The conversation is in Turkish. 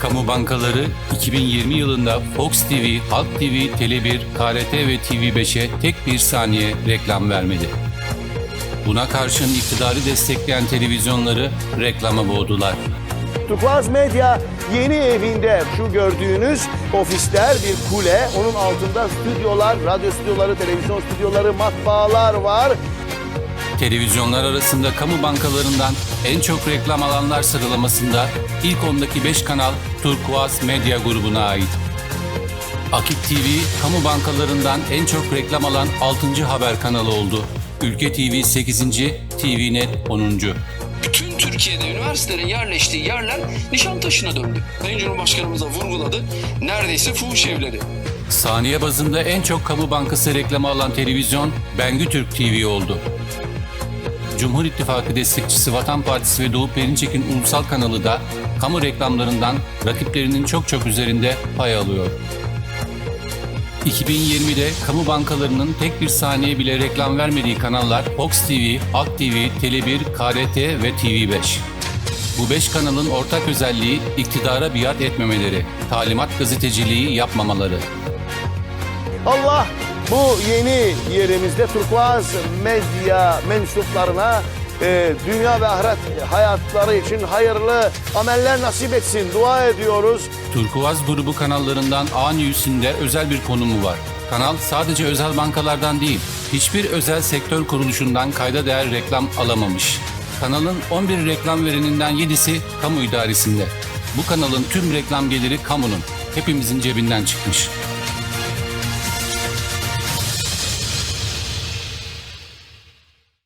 Kamu bankaları 2020 yılında Fox TV, Halk TV, Tele1, KRT ve TV5'e tek bir saniye reklam vermedi. Buna karşın iktidarı destekleyen televizyonları reklama boğdular. Turkuaz Medya yeni evinde şu gördüğünüz ofisler bir kule. Onun altında stüdyolar, radyo stüdyoları, televizyon stüdyoları, matbaalar var. Televizyonlar arasında kamu bankalarından en çok reklam alanlar sıralamasında ilk 10'daki 5 kanal Turkuaz Medya grubuna ait. Akit TV, kamu bankalarından en çok reklam alan 6. haber kanalı oldu. Ülke TV 8. TVNet 10. Bütün Türkiye'de üniversitelerin yerleştiği yerler Nişantaşı'na döndü. Sayın Cumhurbaşkanımız da vurguladı. Neredeyse fuhuş evleri. Saniye bazında en çok kamu bankası reklamı alan televizyon Bengü Türk TV oldu. Cumhur İttifakı destekçisi Vatan Partisi ve Doğu Perinçek'in ulusal kanalı da kamu reklamlarından rakiplerinin çok çok üzerinde pay alıyor. 2020'de kamu bankalarının tek bir saniye bile reklam vermediği kanallar Fox TV, Halk TV, Tele1, KRT ve TV5. Bu beş kanalın ortak özelliği iktidara biat etmemeleri, talimat gazeteciliği yapmamaları. Allah bu yeni yerimizde Turkuaz Medya mensuplarına e, dünya ve ahiret hayatları için hayırlı ameller nasip etsin. Dua ediyoruz. Turkuaz grubu kanallarından A News'ünde özel bir konumu var. Kanal sadece özel bankalardan değil, hiçbir özel sektör kuruluşundan kayda değer reklam alamamış. Kanalın 11 reklam vereninden 7'si kamu idaresinde. Bu kanalın tüm reklam geliri kamunun, hepimizin cebinden çıkmış.